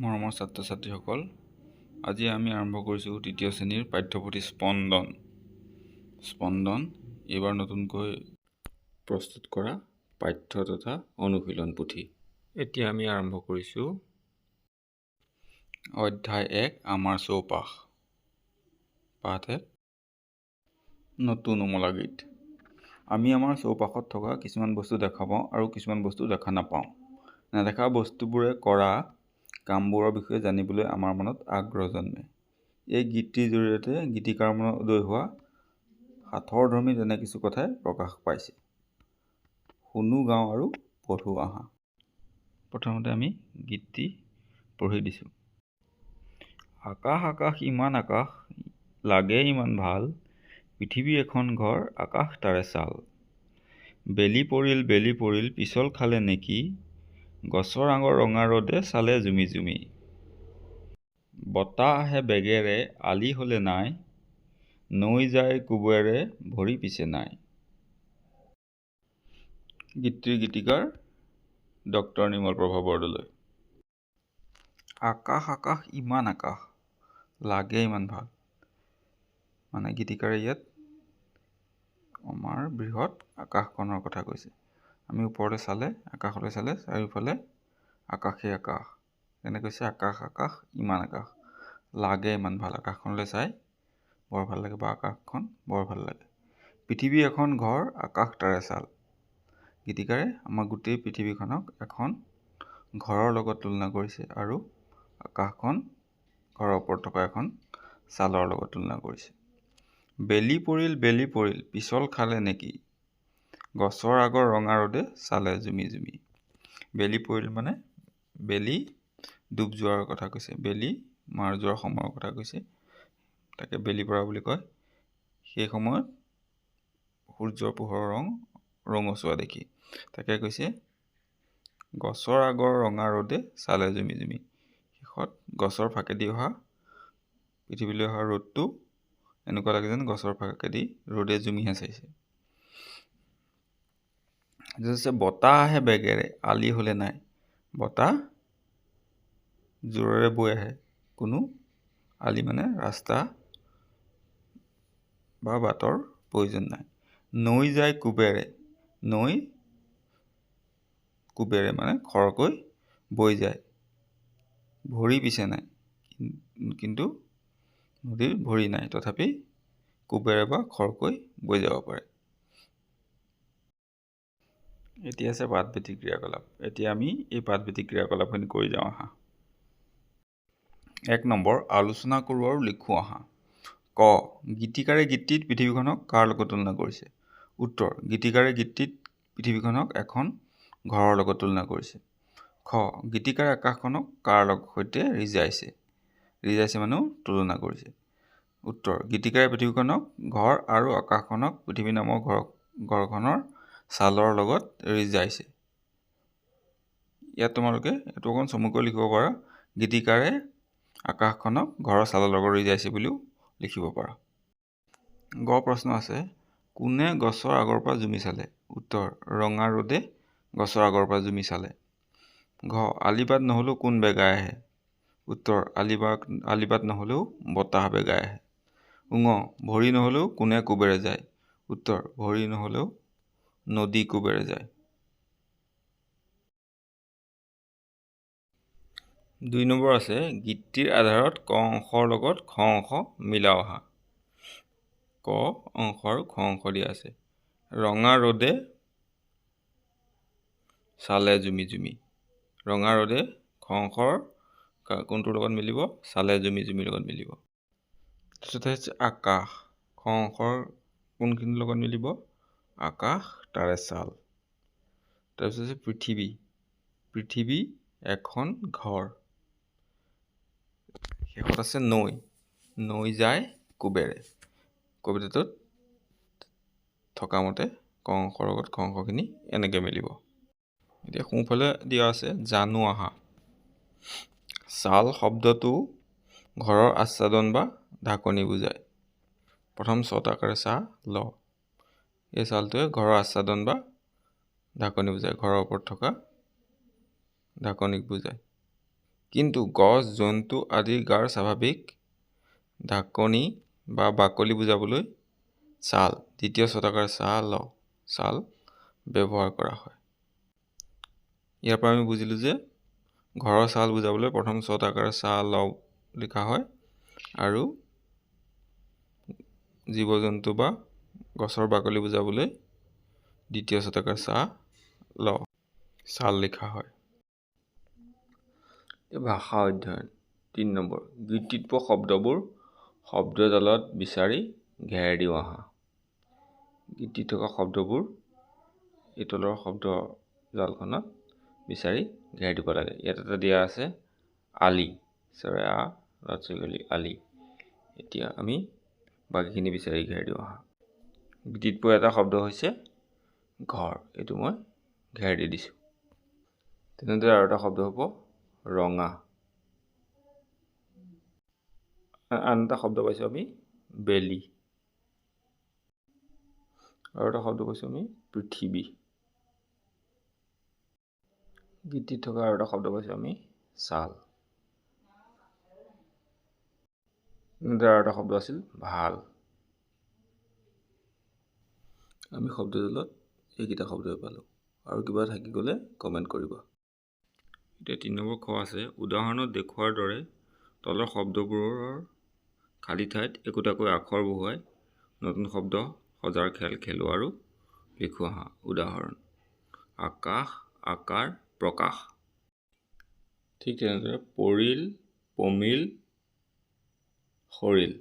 মৰমৰ ছাত্ৰ ছাত্ৰীসকল আজি আমি আৰম্ভ কৰিছোঁ তৃতীয় শ্ৰেণীৰ পাঠ্যপুথি স্পন্দন। স্পন্দন এইবাৰ নতুনকৈ প্ৰস্তুত কৰা পাঠ্য তথা অনুশীলন পুথি। এতিয়া আমি আৰম্ভ কৰিছোঁ অধ্যায় এক আমাৰ চৌপাশ। পাঠ এক নতুন উমলা গীত। আমি আমাৰ চৌপাশত থকা কিছুমান বস্তু দেখা পাওঁ আৰু কিছুমান বস্তু দেখা নাপাওঁ। নেদেখা বস্তুবোৰে কৰা কামবোৰৰ বিষয়ে জানিবলৈ আমাৰ মনত আগ্ৰহ জন্মে। এই গীতটিৰ জৰিয়তে গীতিকাৰ হোৱা সাঁথৰধৰ্মী তেনে কিছু কথাই প্ৰকাশ পাইছে। শুনো গাওঁ আৰু পঢ়ো আহা। প্ৰথমতে আমি গীতটি পঢ়ি দিছোঁ। আকাশ আকাশ ইমান আকাশ লাগে ইমান ভাল পৃথিৱী এখন ঘৰ আকাশ তাৰে ছাল বেলি পৰিল বেলি পৰিল পিছল খালে নেকি গছৰ আগৰ ৰঙা ৰ'দে চালে জুমি জুমি। বতাহ আহে বেগেৰে আলি হ'লে নাই নৈ যায় কোবেৰে ভৰি পিছে নাই। গীতটিৰ গীতিকাৰ ডক্টৰ নিৰ্মল প্ৰভা বৰদলৈ। আকাশ আকাশ ইমান আকাশ লাগে ইমান ভাল। মানে গীতিকাৰে ইয়াত আমাৰ বৃহৎ আকাশখনৰ কথা কৈছে। আমি ওপৰলৈ চালে আকাশলৈ চালে চাৰিওফালে আকাশে আকাশ। যেনে কৈছে আকাশ আকাশ ইমান আকাশ। লাগে ইমান ভাল। আকাশখনলৈ চাই বৰ ভাল লাগে বা আকাশখন বৰ ভাল লাগে। পৃথিৱী এখন ঘৰ আকাশ তাৰে ছাল। গীতিকাৰে আমাৰ গোটেই পৃথিৱীখনক এখন ঘৰৰ লগত তুলনা কৰিছে আৰু আকাশখন ঘৰৰ ওপৰত থকা এখন ছালৰ লগত তুলনা কৰিছে। বেলি পৰিল বেলি পৰিল পিছল খালে নেকি? গছৰ আগৰ ৰঙা ৰ'দে চালে জুমি জুমি। বেলি পৰিল মানে? বেলি ডুব যোৱাৰ কথা কৈছে। বেলি মাৰ যোৱাৰ সময়ৰ কথা কৈছে। তাকে বেলি পৰা বুলি কয়। সেই সময়ত সূৰ্যৰ পোহৰৰ ৰং ৰঙচুৱা দেখি। তাকে কৈছে গছৰ আগৰ ৰঙা ৰ'দে চালে জুমি জুমি। শেষত গছৰ ফাকেদি অহা পৃথিৱীলৈ অহা ৰ'দটো এনেকুৱা লাগে যেন গছৰ ফাকেদি ৰ'দে জুমিহে চাইছে। হৈছে বতাহ আহে বেগেৰে আলি হ'লে নাই। বতাহ জোৰেৰে বৈ আহে। কোনো আলি মানে ৰাস্তা বা বাটৰ প্ৰয়োজন নাই। নৈ যায় কোবেৰে। নৈ কোবেৰে মানে খৰকৈ বৈ যায়। ভৰি পিছে নাই। কিন্তু নদীৰ ভৰি নাই। তথাপি কোবেৰে বা খৰকৈ বৈ যাব পাৰে। এতিয়া আছে পাঠভিত্তিক ক্ৰিয়াকলাপ এতিয়া আমি এই পাঠভিত্তিক ক্ৰিয়াকলাপখিনি কৰি যাওঁ আহা। এক নম্বৰ আলোচনা কৰোঁ আৰু লিখোঁ আহা। ক গীতিকাৰে গীতটিত পৃথিৱীখনক কাৰ লগত তুলনা কৰিছে? উত্তৰ গীতিকাৰে গীতটিত পৃথিৱীখনক এখন ঘৰৰ লগত তুলনা কৰিছে। খ গীতিকাৰে আকাশখনক কাৰ লগত সৈতে ৰিজাইছে? ৰিজাইছে মানেও তুলনা কৰিছে। উত্তৰ গীতিকাৰে পৃথিৱীখনক ঘৰ আৰু আকাশখনক পৃথিৱী নামৰ ঘৰ ঘৰখনৰ ছালৰ লগত ৰিজাইছে ইয়াত তোমালোকে এইটো অকণ চমুকৈ লিখিব পাৰা। গীতিকাৰে আকাশখনক ঘৰৰ ছালৰ লগত ৰিজাইছে বুলিও লিখিব পাৰা। গ প্ৰশ্ন আছে কোনে গছৰ আগৰ পৰা জুমি চালে? উত্তৰ ৰঙা ৰ'দে গছৰ আগৰ পৰা জুমি চালে। ঘ আলিবাট নহ'লেও কোন বেগাই আহে? উত্তৰ আলিবাট আলিবাট নহ'লেও বতাহ বেগাই আহে। উঙ ভৰি নহ'লেও কোনে কোবেৰে যায়? উত্তৰ ভৰি নহ'লেও নদী কোবেৰে যায়। দুই নম্বৰ আছে গীতটিৰ আধাৰত ক অংশৰ লগত খ অংশ মিলাও অহা। ক অংশ আৰু খ অংশ দিয়া আছে। ৰঙা ৰ'দে চালে জুমি জুমি। ৰঙা ৰ'দে খ অংশৰ কোনটোৰ লগত মিলিব? চালে জুমি জুমিৰ লগত মিলিব। তাৰপিছতে হৈছে আকাশ। খ অংশৰ কোনখিনিৰ লগত মিলিব? আকাশ তাৰে ছাল। তাৰপিছত হৈছে পৃথিৱী। পৃথিৱী এখন ঘৰ। শেষত আছে নৈ। নৈ যায় কোবেৰে। কবিতাটোত থকা মতে ক অংশৰ লগত অংশখিনি এনেকৈ মিলিব। এতিয়া সোঁফালে দিয়া আছে জানো আহা ছাল শব্দটো ঘৰৰ আচ্ছাদন বা ঢাকনি বুজায়। প্ৰথম ছটা আকাৰে চা ল। এই ছালটোৱে ঘৰৰ আচ্ছাদন বা ঢাকনি বুজায় ঘৰৰ ওপৰত থকা ঢাকনিক বুজায়। কিন্তু গছ জন্তু আদিৰ গাৰ স্বাভাৱিক ঢাকনি বা বাকলি বুজাবলৈ ছাল দ্বিতীয় ছটাকাৰ ছাল ছাল ব্যৱহাৰ কৰা হয়। ইয়াৰ পৰা আমি বুজিলোঁ যে ঘৰৰ ছাল বুজাবলৈ প্ৰথম ছটাকাৰ ছাল লিখা হয় আৰু জীৱ জন্তু বা গছৰ বাকলি বুজাবলৈ দ্বিতীয় শতকৰ চাহ ল ছাল লিখা হয়। ভাষা অধ্যয়ন তিনি নম্বৰ। গীতিত পোৱা শব্দবোৰ শব্দজালত বিচাৰি ঘেৰাই দিওঁ আহা। গীতিত থকা শব্দবোৰ এই তলৰ শব্দ জালখনত বিচাৰি ঘেৰাই দিব লাগে। ইয়াত এটা দিয়া আছে আলি। চৰাই আ আলি। এতিয়া আমি বাকীখিনি বিচাৰি ঘেৰাই দিওঁ আহা। গীতিত পোৱা এটা শব্দ হৈছে ঘৰ। এইটো মই ঘেৰ দি দিছোঁ। তেনেদৰে আৰু এটা শব্দ হ'ব ৰঙা। আন এটা শব্দ পাইছোঁ আমি বেলি। আৰু এটা শব্দ পাইছোঁ আমি পৃথিৱী। গীতিত থকা আৰু এটা শব্দ পাইছোঁ আমি ছাল। তেনেদৰে আৰু এটা শব্দ আছিল ভাল। আমি শব্দজালত এইকেইটা শব্দই পালোঁ। আৰু কিবা থাকি গ'লে কমেণ্ট কৰিব। এতিয়া তিনি নম্বৰ খ আছে উদাহৰণত দেখুওৱাৰ দৰে তলৰ শব্দবোৰৰ খালী ঠাইত একোটাকৈ আখৰ বহুৱাই নতুন শব্দ সজাৰ খেল খেলোঁ আৰু লিখোঁ আহা উদাহৰণ। আকাশ আকাৰ প্ৰকাশ। ঠিক তেনেদৰে পৰিল পমিল সৰিল।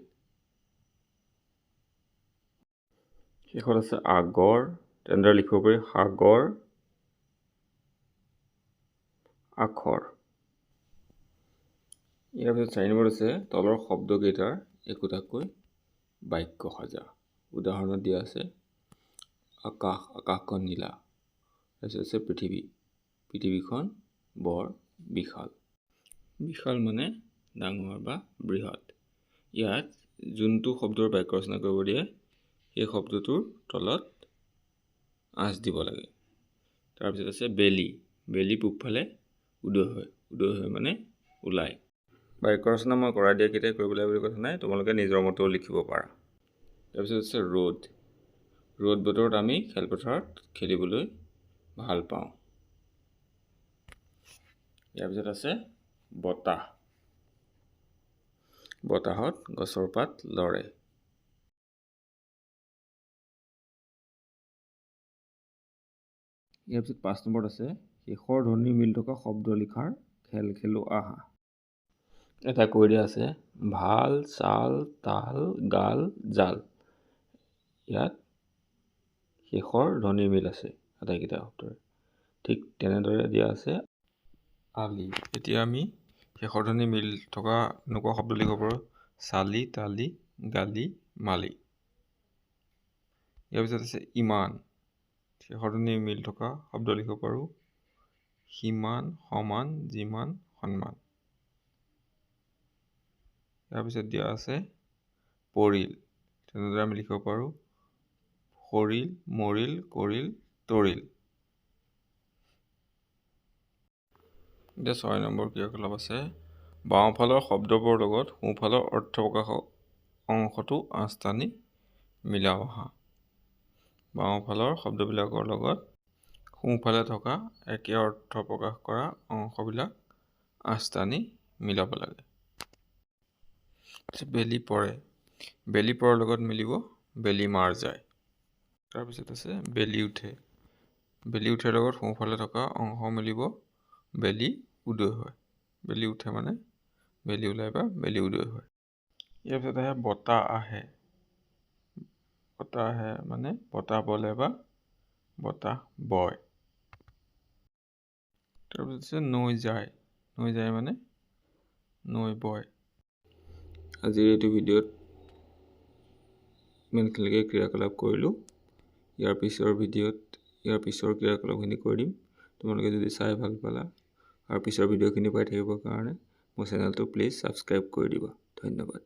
শেষত আছে আগৰ তেনেদৰে লিখিব পাৰি সাগৰ আখৰ। ইয়াৰ পিছত চাৰি নম্বৰত আছে তলৰ শব্দকেইটাৰ একোটাকৈ বাক্য সাজা। উদাহৰণত দিয়া আছে আকাশ আকাশখন নীলা। তাৰপিছত আছে পৃথিৱী। পৃথিৱীখন বৰ বিশাল। বিশাল মানে ডাঙৰ বা বৃহৎ। ইয়াত যোনটো শব্দৰ বাক্য ৰচনা কৰিব দিয়ে সেই শব্দটোৰ তলত আঁচ দিব লাগে। তাৰপিছত আছে বেলি। বেলি পূবফালে উদয় হয়। উদয় হয় মানে ওলায়। বাক্য ৰচনা মই দিয়াকেইটাই কৰিব লাগে বুলি কথা নাই তোমালোকে নিজৰ মতেও লিখিব পাৰা। তাৰপিছত আছে ৰ'দ। ৰ'দ বতৰত আমি খেলপথাৰত খেলিবলৈ ভাল পাওঁ। ইয়াৰ পিছত আছে বতাহ। বতাহত গছৰ পাত লৰে। ইয়াৰ পিছত পাঁচ নম্বৰত আছে শেষৰ ধ্বনি মিল থকা শব্দ লিখাৰ খেল খেলো আহা। এটা কৈ দিয়া আছে ভাল চাল তাল গাল জাল। ইয়াত শেষৰ ধ্বনিৰ মিল আছে আটাইকেইটা শব্দৰে। ঠিক তেনেদৰে দিয়া আছে আলি। এতিয়া আমি শেষৰ ধ্বনি মিল থকা এনেকুৱা শব্দ লিখিব পাৰোঁ চালি তালি গালি মালি। ইয়াৰ পিছত আছে ইমান। শেষৰজনী মিল থকা শব্দ লিখিব পাৰোঁ সিমান সমান যিমান সন্মান। ইয়াৰ পিছত দিয়া আছে পৰিল। তেনেদৰে আমি লিখিব পাৰোঁ সৰিল মৰিল কৰিল তৰিল। এতিয়া ছয় নম্বৰ ক্ৰিয়াকলাপ আছে বাওঁফালৰ শব্দবোৰৰ লগত সোঁফালৰ অৰ্থ প্ৰকাশ অংশটো আঁচটানি মিলাও আহা বাওঁফালৰ শব্দবিলাকৰ লগত সোঁফালে থকা একে অৰ্থ প্ৰকাশ কৰা অংশবিলাক আঁচটানি মিলাব লাগে। বেলি পৰে। বেলি পৰাৰ লগত মিলিব বেলি মাৰ যায়। তাৰপিছত আছে বেলি উঠে। বেলি উঠাৰ লগত সোঁফালে থকা অংশ মিলিব বেলি উদয় হয়। বেলি উঠে মানে বেলি ওলাই বা বেলি উদয় হয়। ইয়াৰ পিছত আহে বতাহ আহে। বতাহ মানে বতাহ বলে বা বতাহ বয়। তাৰপিছত নৈ যায়। নৈ যায় মানে নৈ বয়। আজিৰ এইটো ভিডিঅ'ত ইমানখিনিলৈকে ক্ৰিয়াকলাপ কৰিলোঁ। ইয়াৰ পিছৰ ভিডিঅ'ত ইয়াৰ পিছৰ ক্ৰিয়াকলাপখিনি কৰি দিম। তোমালোকে যদি চাই ভাল পালা আৰু পিছৰ ভিডিঅ'খিনি পাই থাকিবৰ কাৰণে মোৰ চেনেলটো প্লিজ ছাবস্ক্ৰাইব কৰি দিবা। ধন্যবাদ।